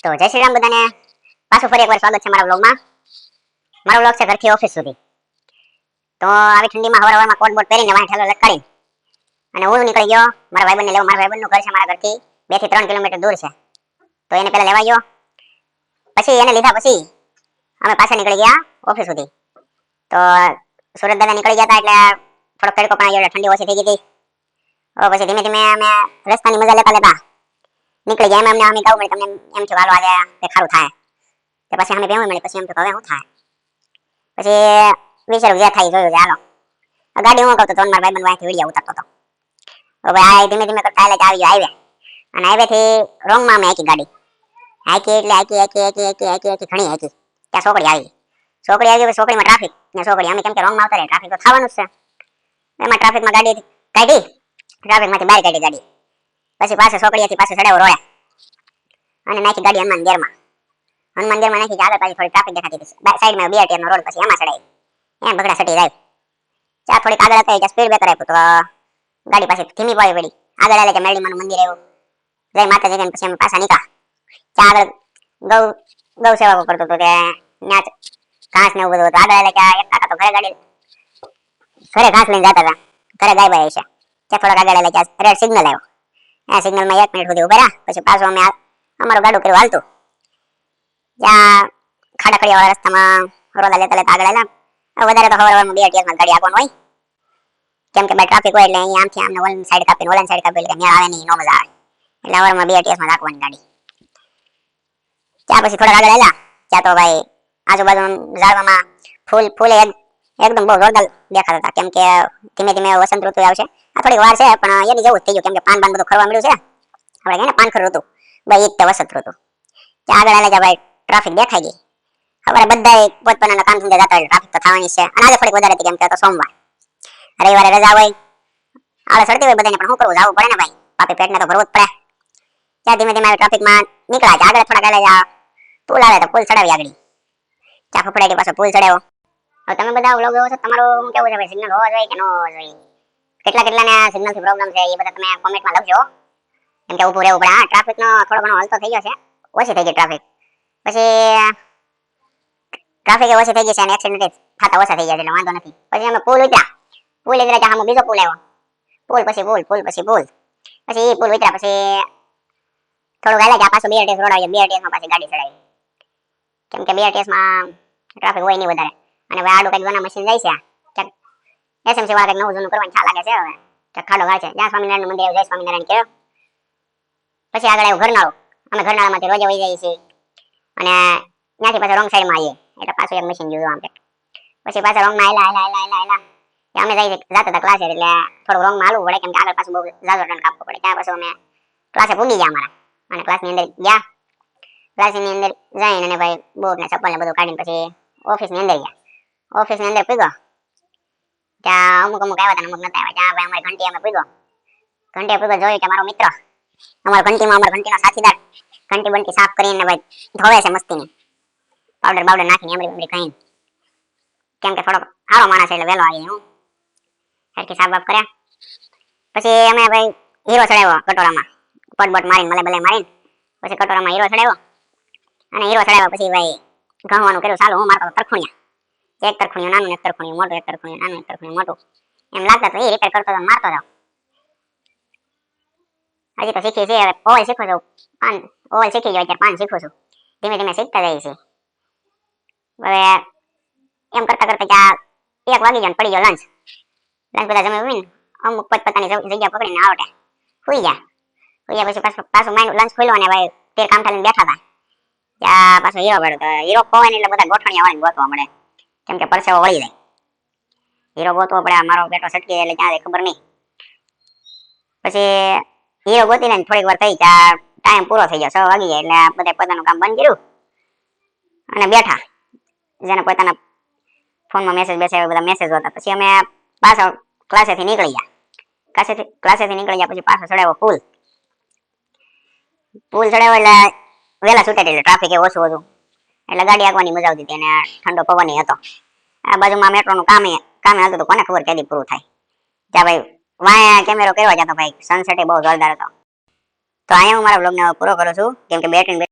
તો જય શ્રી રામ બધાને. પાછું ફરી એકવાર સ્વાગત છે મારા વ્લોગમાં. મારો વ્લોગ છે ઘરથી ઓફિસ સુધી. તો આવી ઠંડીમાં હવાર કોટ બોટ પહેરીને વાંહે ઠેલો લટકાડીને. અને હું નીકળી ગયો. મારા ભાઈબંધને લેવા. મારા ભાઈબંધનું ઘર છે મારા ઘરથી. બેથી ત્રણ કિલોમીટર દૂર છે. તો એને પહેલાં લેવા ગયો. પછી એને લીધા પછી અમે પાછા નીકળી ગયા ઓફિસ સુધી. તો સુરત દાદા નીકળી ગયા હતા એટલે થોડોક તડકો પણ આવ્યો ઠંડી ઓછી થઈ ગઈ હતી. પછી ધીમે ધીમે અમે રસ્તાની મજા લેતા લેતા નીકળી જાય, એમ અમને અમે કહું તમને એમ છું હાલો, આજે તે ખારું થાય. તે પછી અમે બેવું મળી પછી એમ તો હવે શું થાય? પછી વિચાર્યું જે થાય જોયું હાલો. ગાડી હું કહું તો મારા ભાઈબંધ વાંચી વીડિયો ઉતરતો હતો હવે ભાઈ આ ધીમે ધીમે કરતા એટલે આવી ગયો હાઈવે અને આવ્યા. થી રોંગમાં અમે હાકી ગાડી. હાકી એટલે હાકી હાકી હાકી હાકી હાકી હાકી, ઘણી હાકી. ત્યાં છોકરી આવી. છોકરી આવી પછી છોકરીમાં ટ્રાફિક. ને છોકરી, અમે કેમ કે રોંગમાં આવતા રહે ટ્રાફિક તો થવાનું જ છે. એમાં ટ્રાફિકમાં ગાડી કાઢી, ટ્રાફિકમાંથી બહાર કાઢી ગાડી. પછી પાછો સોકડીયાથી પાછો ચડાવો રોયા. અને નાખી ગાડી હનુમાન ગેરમાં હનુમાન ગેરમાં નાખી આગળ પાછી થોડી ટ્રાફિક દેખાતી હતી. સાઈડમાં બે નો રોડ પછી એમાં ચડાવી એમ બગડા સટી જાય. ચા થોડીક આગળ હતા સ્પીડ બ્રેકર આપ્યું તો ગાડી પાછી ધીમી પડી પડી. આગળ આલે કે મેરડીમાનું મંદિર આવ્યું. જય માતાજી કહીને પછી અમે પાછા નીકળ્યા. ચા આગળ ગૌ ગૌ સેવા કરતો હતો કે ત્યાં ઘાસ ને એવું બધું હતું. આગળ આલે કે એક કાકા તો ઘરે ગાડી ઘરે ઘાસ લઈને જતા હતા. ઘરે ગાય ભાઈ છે. ત્યાં થોડાક આગળ આલે કે રેડ સિગ્નલ આવ્યો. આ સિગ્નલમાં એક મિનિટ સુધી ઊભા રહ્યા, પછી પાછું અમે અમારું ગાડું કર્યું હાલતું. ત્યાં ખાડાખડીવાળા રસ્તામાં રોડા લેતા લેતા આગળ આવેલા. વધારે તો હવાર બે અઠિયાસમાં ગાડી આપવાનું હોય. કેમ કે બે ટ્રાફિક હોય એટલે અહીંયા આમથી આમને ઓલન સાઈડ કાપીને, ઓલન સાઈડ કાપી એટલે મેળ આવે નહીં, નો મજા આવે. એટલે હવારમાં બે અઠિયાસમાં રાખવાની ગાડી. ત્યાં પછી થોડા આગળ આવેલા. ત્યાં તો ભાઈ આજુબાજુ ઝાડવામાં ફૂલ ફૂલ એક એકદમ બહુ જોરદાર દેખાતા હતા. કેમ કે, ધીમે ધીમે વસંત ઋતુ આવશે. આ થોડીક વાર છે, પણ એની જેવું જ થઈ ગયું. કેમ કે પાન બાન બધું ખરવા મળ્યું છે આપણે કહીએ ને પાન ખર ઋતુ ભાઈ એક તો વસંત ઋતુ. ત્યાં આગળ આલે ભાઈ ટ્રાફિક દેખાઈ ગઈ. હવે બધા પોતપોતાના કામ ધંધે જતા હોય ટ્રાફિક તો થવાની છે. અને આજે થોડીક વધારે હતી, કેમ કે સોમવાર. રવિવારે રજા હોય, આળસ ચડતી હોય બધાને પણ શું કરવું, જવું પડે ને ભાઈ? પાપી પેટને તો ભરવું જ પડે. ત્યાં ધીમે ધીમે ટ્રાફિકમાં નીકળ્યા છે. આગળ થોડા આગળ પુલ આવે તો પુલ ચડાવી આગળ. ચા ફફડાટી પાછો પુલ ચડાવ્યો. હવે તમે બધા વ્લોગ જોવો છો, તમારો હું કેવું છે ભાઈ? સિગ્નલ હોવા જોઈએ કે ન હોવા જોઈએ? કેટલા કેટલા ને સિગ્નલથી પ્રોબ્લેમ છે એ બધા તમે કોમેન્ટમાં લખજો. કેમ કે ઊભું રહેવું પડે. હા ટ્રાફિક નો થોડો ઘણો હલતો થઈ ગયો છે. ઓછી થઈ ગઈ ટ્રાફિક પછી ટ્રાફિક ઓછી થઈ ગઈ છે અને એક્સિડન્ટ થતા ઓછા થઈ ગયા એટલે વાંધો નથી. પછી અમે પુલ ઉતરા પુલ ઉતરા ત્યાં બીજો પુલ આવ્યો. પુલ પછી પુલ પુલ પછી પુલ પછી એ પુલ ઉતરા પછી થોડું વહેલા કે પાછું બીઆરટીએસ રોડ આવી બીઆરટીએસમાં પાછી ગાડી ચડાવી. કેમ કે બીઆરટીએસમાં ટ્રાફિક હોય નહીં વધારે. અને હવે આડું કઈ દોના મશીન જાય છે એસએમસી વાળા કઈ નવું જૂનું કરવાની છા લાગે છે હવે. ખાડો ગાળ છે. જ્યાં સ્વામિનારાયણ મંદિર જય, સ્વામિનારાયણ કહેવાય પછી આગળ આવ્યું ઘરનાળું. અમે ઘરનાળામાંથી રોજે વહી જઈએ છીએ. અને ત્યાંથી પાછા રોંગ સાઈડમાં આવીએ. એટલે પાછું એક મશીન જોયું આમ પછી પાછા રોંગમાં આવેલા આવેલા આવેલા આવેલા અમે જઈ જતા હતા ક્લાસે એટલે થોડું રોંગમાં હાલવું પડે, કેમ કે આગળ પાછું બહુ ઝાઝો ટર્ન કાપવો પડે. ત્યાં પછી અમે ક્લાસે પૂગી ગયા અમારા. અને ક્લાસની અંદર ગયા. ક્લાસની અંદર જઈને અને ભાઈ બૂટ ને ચપ્પલ બધું કાઢીને પછી ઓફિસની અંદર ગયા. ઓફિસની અંદર પૂગ્યો? ત્યાં અમુક અમુક આવ્યા હતા અમુક નતા આવ્યા. ત્યાં અમારી ઘંટી અમે પૂગ્યો. ઘંટી પૂગ્યો, જોયું કે મારો મિત્ર? અમારા ઘંટીમાં અમારા ઘંટીનો સાથીદાર. ઘંટી બંટી સાફ કરીને ભાઈ ધોવે છે મસ્તીની. પાવડર બાવડર નાખીને એમરી એમરી કહીને કેમ કે થોડોક સારો માણસ એટલે વહેલો આવી હું. સરખી સાફ બાફ કર્યા. પછી અમે ભાઈ હીરો ચડાવ્યો કટોરામાં. પટ બટ મારીને મલે બલે મારીને. પછી કટોરામાં હીરો ચડાવ્યો. અને હીરો ચડાવ્યા પછી ભાઈ ઘણવાનું કર્યું, ચાલુ, હું મારતો તરખુણિયા એક તરખુણિયું નાનું એક તરખુણિયું મોટું એક તરખુણિયું નાનું એક તરખુણિયું મોટું એમ લાગતા તો એ રિપેર કરતો તો મારતો જાવ હજી તો શીખી છે હવે ઓવલ શીખું છું પાન ઓવલ શીખી ગયો અત્યારે પાન શીખું છું ધીમે ધીમે શીખતા જાય છે હવે એમ કરતા કરતા ત્યાં એક વાગી ગયો ને પડી ગયો લંચ લંચ બધા જમી ઉમીને અમુક પોતપોતાની જગ- જગ્યા પકડીને આવટે સુઈ ગયા સુઈ ગયા પછી પાછું પાછું માઇન્ડ લંચ ખોલ્યો અને ભાઈ તેર કામ ઠાલીને બેઠા હતા ત્યાં પાછો હીરો પડ્યો તો હીરો ખોવાય ને એટલે બધા ગોઠણિયા વાળીને ગોતવા મળે કેમ કે પરસેવો વળી જાય. હીરો ગોતવો પડે મારો બેટો સટકી જાય એટલે ક્યાં જાય ખબર નહીં. પછી હીરો ગોતીને થોડીક વાર થઈ ત્યાં ટાઈમ પૂરો થઈ ગયો, છ વાગી ગયા એટલે બધા પોતાનું કામ બંધ કર્યું. અને બેઠા. જેને પોતાના ફોનમાં મેસેજ બેસે બધા મેસેજ હતા. પછી અમે પાછો ક્લાસેથી નીકળી ગયા. ક્લાસેથી ક્લાસેથી નીકળી ગયા, પછી પાછો ચડાવ્યો પુલ. પુલ ચડાવ્યો એટલે વહેલા છૂટે એટલે ટ્રાફિક એ ઓછું હતું. એટલે ગાડી આંકવાની મજા આવતી હતી અને ઠંડો પવન હતો. આ બાજુમાં મેટ્રોનું કામ કામ હાલતું હતું, કોને ખબર કેદી પૂરું થાય. ત્યાં ભાઈ વાયા કેમેરો કર્યો જતો ભાઈ. સનસેટ બહુ જોરદાર હતો. તો અહીંયા હું મારા બ્લોગને પૂરો કરું છું. કેમ કે બેટરી